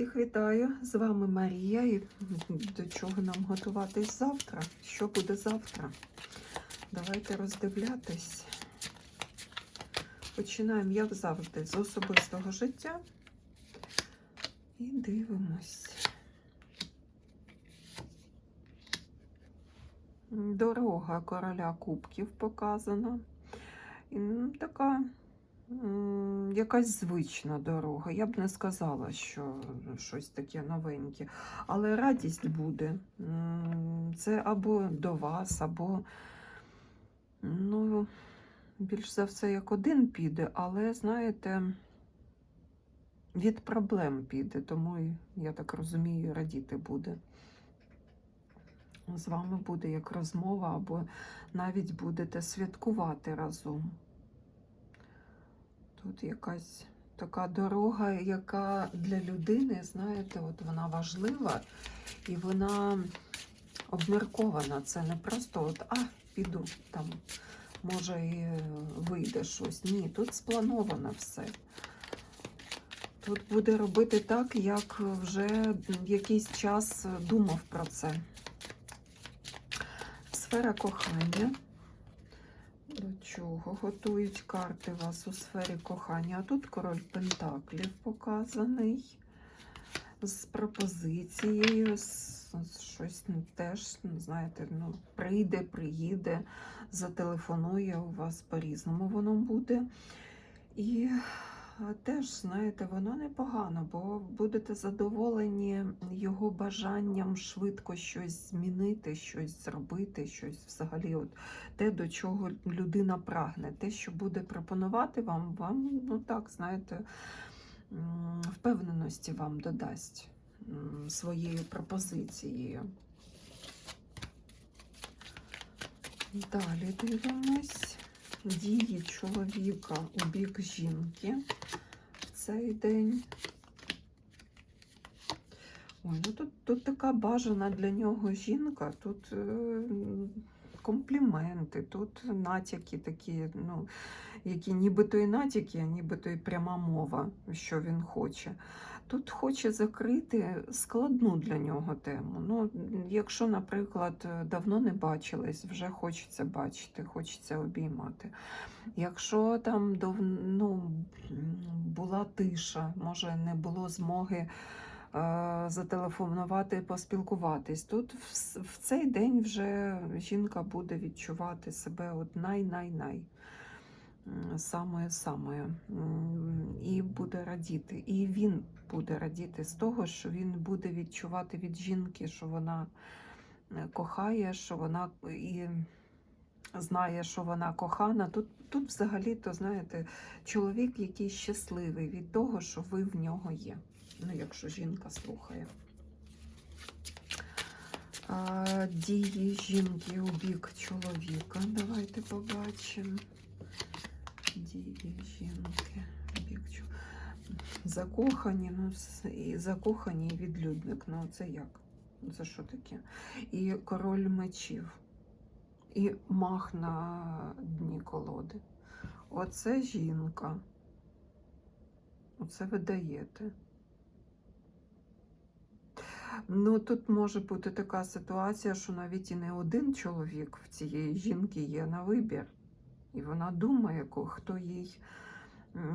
Всіх вітаю! З вами Марія. І до чого нам готуватись завтра? Що буде завтра? Давайте роздивлятись. Починаємо, як завжди, з особистого життя. І дивимось. Дорога короля кубків показана. І, така якась звична дорога. Я б не сказала, що щось таке новеньке. Але радість буде. Це або до вас, або, ну, більш за все, як один піде, але, знаєте, від проблем піде, тому, я так розумію, радіти буде. З вами буде як розмова, або навіть будете святкувати разом. Тут якась така дорога, яка для людини, знаєте, от вона важлива і вона обміркована. Це не просто от, а, піду там, може, і вийде щось. Ні, тут сплановано все. Тут буде робити так, як вже якийсь час думав про це. Сфера кохання. До чого готують карти вас у сфері кохання? А тут король Пентаклів показаний з пропозицією, щось ну, теж, ну, знаєте, ну, прийде, приїде, зателефонує у вас по-різному воно буде. І теж, знаєте, воно непогано, бо будете задоволені його бажанням швидко щось змінити, щось зробити, щось взагалі, от те, до чого людина прагне, те, що буде пропонувати вам, вам, ну так, знаєте, впевненості вам додасть своєю пропозицією. Далі дивимось. Дії чоловіка у бік жінки цей день. Ой, ну тут, тут така бажана для нього жінка, тут е, компліменти, тут натяки такі, ну, які нібито і натяки, а нібито і пряма мова, що він хоче. Тут хоче закрити складну для нього тему. Ну, якщо, наприклад, давно не бачились, вже хочеться бачити, хочеться обіймати. Якщо там давно була тиша, може не було змоги е, зателефонувати, поспілкуватись. Тут в, в цей день вже жінка буде відчувати себе от най-най-най. Самою-самою. І буде радіти. І він буде радіти з того, що він буде відчувати від жінки, що вона е, кохає, що вона і знає, що вона кохана. Тут, тут взагалі-то, знаєте, чоловік, який щасливий від того, що ви в нього є. Ну, якщо жінка слухає. Дії жінки у бік чоловіка. Давайте побачимо. Чоловіка. Закохані, ну, і закохані і відлюдник. Ну, це як? Це що таке? І король мечів. І мах на дні колоди. Оце жінка. Оце ви даєте. Ну, тут може бути така ситуація, що навіть і не один чоловік в цієї жінки є на вибір. І вона думає, хто їй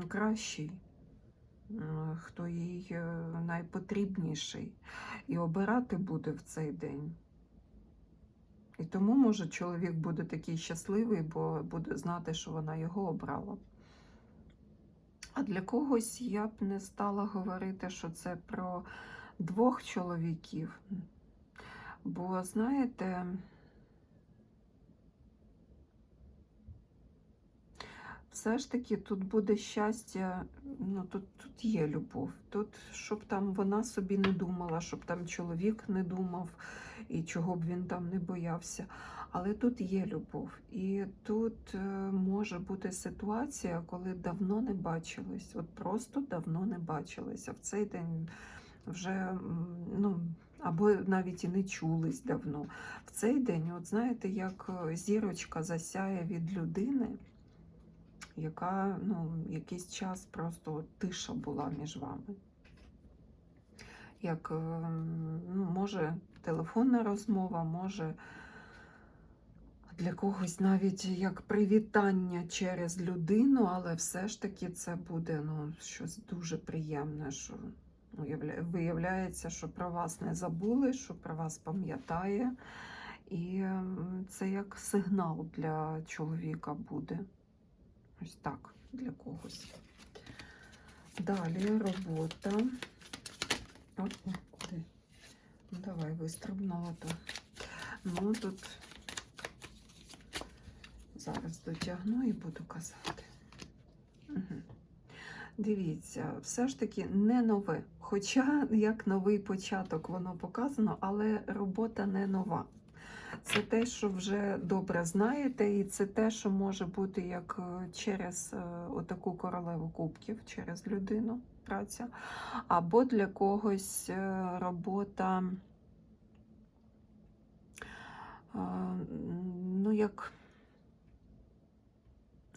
кращий, хто їй е, найпотрібніший. І обирати буде в цей день. І тому, може, чоловік буде такий щасливий, бо буде знати, що вона його обрала. А для когось я б не стала говорити, що це про двох чоловіків. Бо, знаєте, все ж таки тут буде щастя, ну тут, тут є любов. Тут, щоб там вона собі не думала, щоб там чоловік не думав і чого б він там не боявся. Але тут є любов. І тут е, може бути ситуація, коли давно не бачились. От просто давно не бачились. А в цей день вже ну, або навіть і не чулись давно. В цей день, от знаєте, як е, зірочка засяє від людини, яка ну, якийсь час просто тиша була між вами. як е, ну, може телефонна розмова, може для когось навіть як привітання через людину, але все ж таки це буде ну, щось дуже приємне, що виявляється, що про вас не забули, що про вас пам'ятає. І це як сигнал для чоловіка буде. Ось так, для когось. Далі робота. О, куди? Ну, давай вистрибнула то. Ну, тут зараз дотягну і буду казати. Угу. Дивіться, все ж таки не нове. Хоча як новий початок воно показано, але робота не нова. Це те, що вже добре знаєте, і це те, що може бути як е, через е, отаку королеву кубків, через людину праця, або для когось е, робота, ну, як,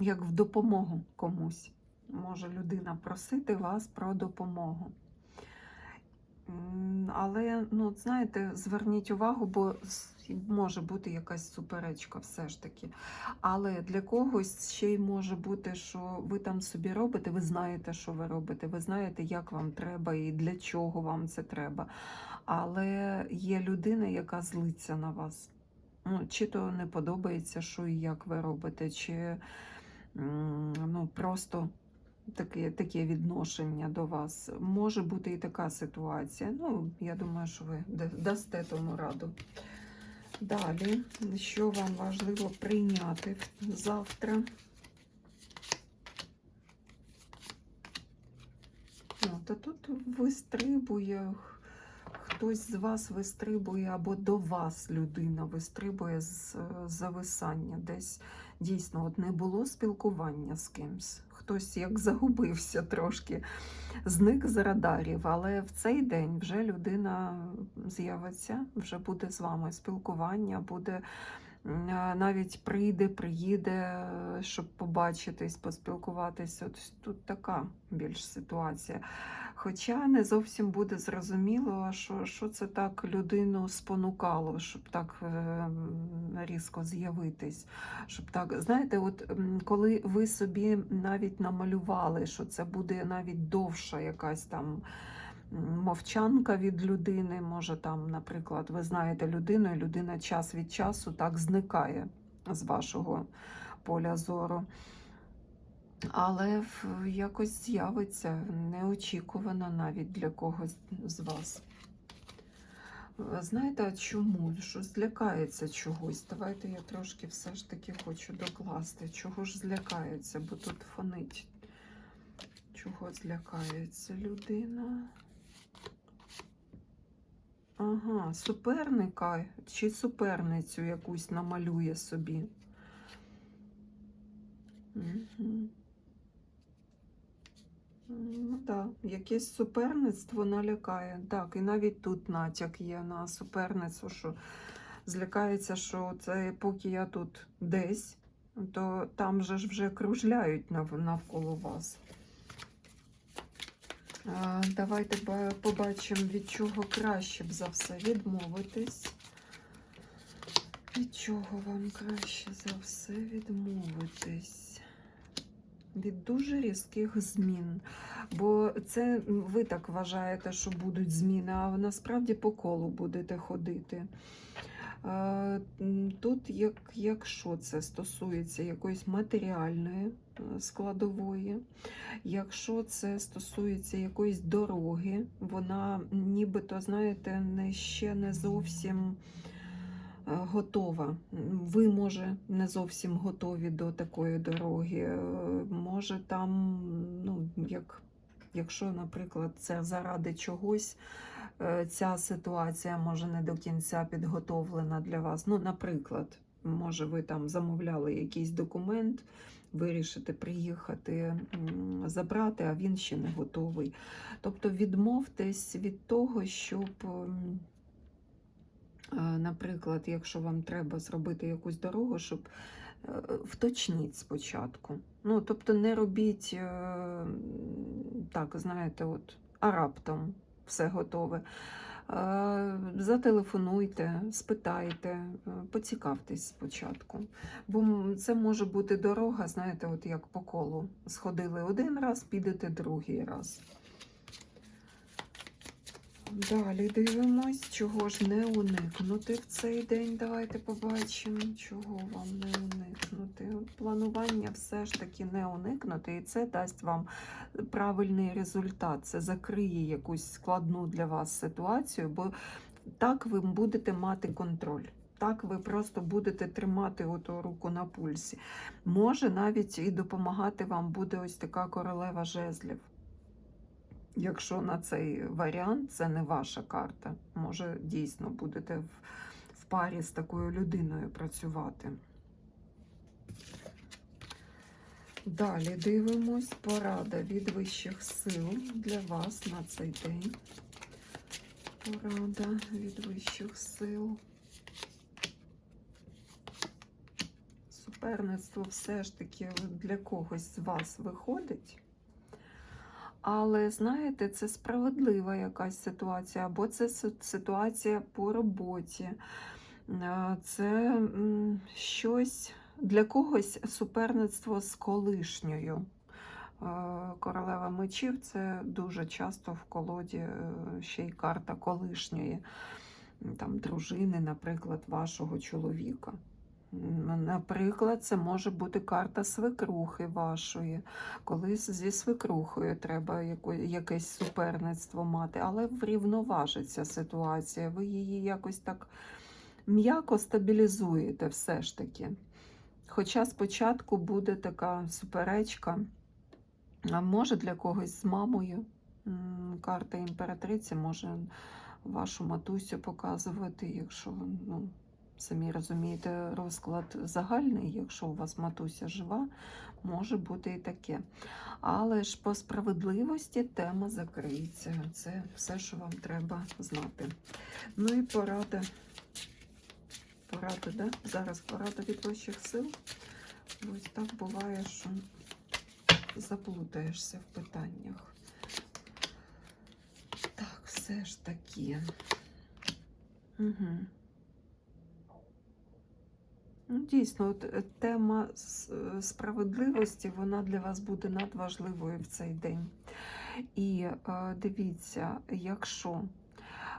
як в допомогу комусь. Може людина просити вас про допомогу. Але, ну, знаєте, зверніть увагу, бо може бути якась суперечка все ж таки. Але для когось ще й може бути, що ви там собі робите, ви знаєте, що ви робите, ви знаєте, як вам треба і для чого вам це треба. Але є людина, яка злиться на вас. Ну, чи то не подобається, що і як ви робите, чи ну, просто таке, таке відношення до вас. Може бути і така ситуація. Ну, я думаю, що ви дасте тому раду. Далі, що вам важливо прийняти завтра? Ну, та тут вистрибує, хтось з вас вистрибує, або до вас людина вистрибує з зависання. Десь дійсно от не було спілкування з кимсь. Хтось як загубився трошки, зник з радарів, але в цей день вже людина з'явиться, вже буде з вами спілкування, буде навіть прийде, приїде, е, щоб побачитись, поспілкуватися. От тут така більш ситуація. Хоча не зовсім буде зрозуміло, що, що це так людину спонукало, щоб так е, різко з'явитись. Щоб так, знаєте, от коли ви собі навіть намалювали, що це буде навіть довша якась там мовчанка від людини, може там, наприклад, ви знаєте людину, і людина час від часу так зникає з вашого поля зору. Але якось з'явиться неочікувано навіть для когось з вас. Е, Знаєте, чому? Що злякається чогось? Давайте я трошки все ж таки хочу докласти. Чого ж злякається, бо тут фонить. Чого злякається людина? Ага, суперника чи суперницю якусь намалює собі. Мгм. Ну так, якесь суперництво налякає. Так, і навіть тут натяк є на суперництво, що злякається, що це поки я тут десь, то там же ж вже кружляють нав- навколо вас. Давайте побачимо, від чого краще б за все відмовитись. Від чого вам краще за все відмовитись? Від дуже різких змін. Бо це ви так вважаєте, що будуть зміни, а насправді по колу будете ходити. Е, Тут, як, якщо це стосується якоїсь матеріальної е, складової, якщо це стосується якоїсь дороги, вона нібито, знаєте, не, ще не зовсім готова. Ви, може, не зовсім готові до такої дороги. Е, Може, там, ну, як, якщо, наприклад, це заради чогось, е, ця ситуація може не до кінця підготовлена для вас. Ну, наприклад, може, ви там замовляли якийсь документ, вирішите приїхати забрати, а він ще не готовий. Тобто відмовтесь від того, щоб. Е, Наприклад, якщо вам треба зробити якусь дорогу, щоб е, вточніть спочатку. Ну, тобто не робіть е, так, знаєте, от, а раптом. все готове. Зателефонуйте, спитайте, поцікавтесь спочатку. Бо це може бути дорога, знаєте, от як по колу. Сходили один раз, підете другий раз. Далі дивимось, чого ж не уникнути в цей день. Давайте побачимо, чого вам не уникнути. Планування все ж таки не уникнути, і це дасть вам правильний результат. Це закриє якусь складну для вас ситуацію, бо так ви будете мати контроль. Так ви просто будете тримати оту руку на пульсі. Може навіть і допомагати вам буде ось така королева жезлів. Якщо на цей варіант це не ваша карта, може дійсно будете в, парі з такою людиною працювати. Далі дивимось порада від вищих сил для вас на цей день. Порада від вищих сил. Суперництво все ж таки для когось з вас виходить. Але знаєте, це справедлива якась ситуація, або це ситуація по роботі. Це щось для когось суперництво з колишньою. Королева мечів це дуже часто в колоді е, ще й карта колишньої там, дружини, наприклад, вашого чоловіка. Наприклад, це може бути карта свекрухи вашої, коли зі свекрухою треба якесь суперництво мати, але врівноважиться ситуація. Ви її якось так м'яко стабілізуєте все ж таки. Хоча спочатку буде така суперечка, а може для когось з мамою. Карта імператриці може вашу матусю показувати, якщо ну, самі розумієте, розклад загальний, якщо у вас матуся жива, може бути і таке. Але ж по справедливості тема закриється. Це все, що вам треба знати. Ну і порада. Порада, да? Зараз порада від вищих сил. Ось так буває, що заплутаєшся в питаннях. Так, все ж таки. Угу. Ну, дійсно, от е, тема е, справедливості вона для вас буде надважливою в цей день. І е, дивіться, якщо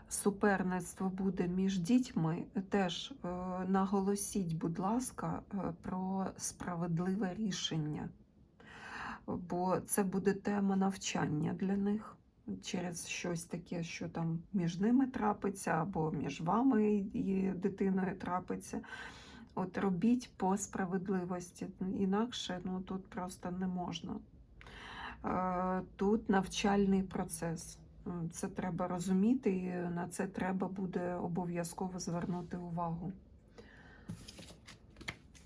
суперництво буде між дітьми, теж е, наголосіть, будь ласка, е, про справедливе рішення, бо це буде тема навчання для них. Через щось таке, що там між ними трапиться, або між вами і дитиною трапиться. От робіть по справедливості. Інакше ну, тут просто не можна. Е, Тут навчальний процес. Це треба розуміти, і на це треба буде обов'язково звернути увагу.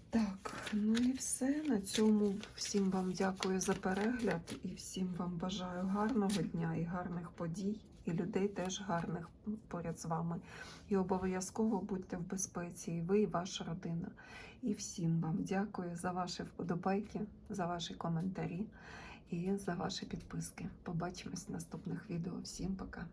Так, ну і все. На цьому всім вам дякую за перегляд і всім вам бажаю гарного дня і гарних подій, і людей теж гарних поряд з вами. І обов'язково будьте в безпеці, і ви, і ваша родина. І всім вам дякую за ваші вподобайки, за ваші коментарі і за ваші підписки. Побачимось в наступних відео. Всім пока!